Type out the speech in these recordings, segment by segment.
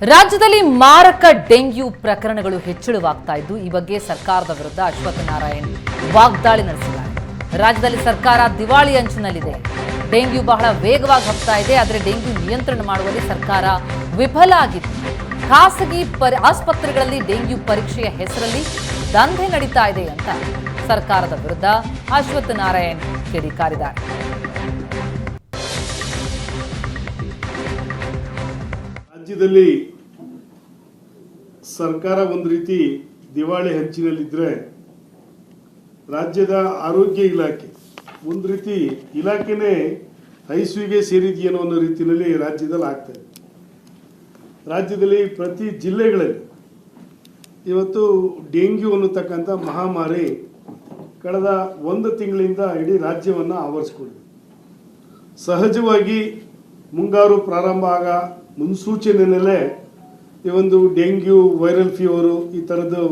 ರಾಜ್ಯದಲ್ಲಿ ಮಾರಕ ಡೆಂಗ್ಯೂ ಪ್ರಕರಣಗಳು ಹೆಚ್ಚಳವಾಗ್ತಾ ಇದ್ದು, ಈ ಬಗ್ಗೆ ಸರ್ಕಾರದ ವಿರುದ್ಧ ಅಶ್ವಥ್ ನಾರಾಯಣ್ ವಾಗ್ದಾಳಿ ನಡೆಸಿದ್ದಾರೆ. ರಾಜ್ಯದಲ್ಲಿ ಸರ್ಕಾರ ದಿವಾಳಿ ಅಂಚಿನಲ್ಲಿದೆ. ಡೆಂಗ್ಯೂ ಬಹಳ ವೇಗವಾಗಿ ಹಬ್ತಾ ಇದೆ, ಆದರೆ ಡೆಂಗ್ಯೂ ನಿಯಂತ್ರಣ ಮಾಡುವಲ್ಲಿ ಸರ್ಕಾರ ವಿಫಲ ಆಗಿತ್ತು. ಖಾಸಗಿ ಆಸ್ಪತ್ರೆಗಳಲ್ಲಿ ಡೆಂಗ್ಯೂ ಪರೀಕ್ಷೆಯ ಹೆಸರಲ್ಲಿ ದಂಧೆ ನಡೀತಾ ಇದೆ ಅಂತ ಸರ್ಕಾರದ ವಿರುದ್ಧ ಅಶ್ವಥ್ ನಾರಾಯಣ್ ಕಿಡಿಕಾರಿದ್ದಾರೆ. ರಾಜ್ಯದಲ್ಲಿ ಸರ್ಕಾರ ಒಂದು ರೀತಿ ದಿವಾಳಿ ಹಂಚಿನಲ್ಲಿದ್ದರೆ ರಾಜ್ಯದ ಆರೋಗ್ಯ ಇಲಾಖೆ ಒಂದು ರೀತಿ ಇಲಾಖೆನೇ ಐಸುವಿಗೆ ಸೇರಿದೆಯೇನೋ ಅನ್ನೋ ರೀತಿಯಲ್ಲಿ ರಾಜ್ಯದಲ್ಲಿ ಆಗ್ತಾಯಿದೆ ರಾಜ್ಯದಲ್ಲಿ ಪ್ರತಿ ಜಿಲ್ಲೆಗಳಲ್ಲಿ ಇವತ್ತು ಡೆಂಗ್ಯೂ ಅನ್ನತಕ್ಕಂಥ ಮಹಾಮಾರಿ ಕಳೆದ ಒಂದು ತಿಂಗಳಿಂದ ಇಡೀ ರಾಜ್ಯವನ್ನು ಆವರಿಸಿಕೊಂಡಿದೆ. ಸಹಜವಾಗಿ ಮುಂಗಾರು ಪ್ರಾರಂಭ ಆಗ ಮುನ್ಸೂಚನೆಯಲ್ಲೇ ಈ ಒಂದು ಡೆಂಗ್ಯೂ, ವೈರಲ್ ಫೀವರು ಈ ಥರದ್ದು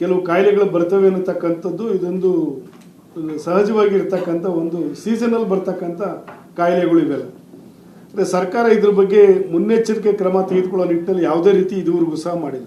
ಕೆಲವು ಕಾಯಿಲೆಗಳು ಬರ್ತವೆ ಅನ್ನತಕ್ಕಂಥದ್ದು ಇದೊಂದು ಸಹಜವಾಗಿ ಇರ್ತಕ್ಕಂಥ ಒಂದು ಸೀಸನಲ್ ಬರ್ತಕ್ಕಂಥ ಕಾಯಿಲೆಗಳು ಇವೆಲ್ಲ. ಅಂದರೆ ಸರ್ಕಾರ ಇದ್ರ ಬಗ್ಗೆ ಮುನ್ನೆಚ್ಚರಿಕೆ ಕ್ರಮ ತೆಗೆದುಕೊಳ್ಳೋ ನಿಟ್ಟಿನಲ್ಲಿ ಯಾವುದೇ ರೀತಿ ಇದುವರೆಗೂ ಸಹ ಮಾಡಿಲ್ಲ.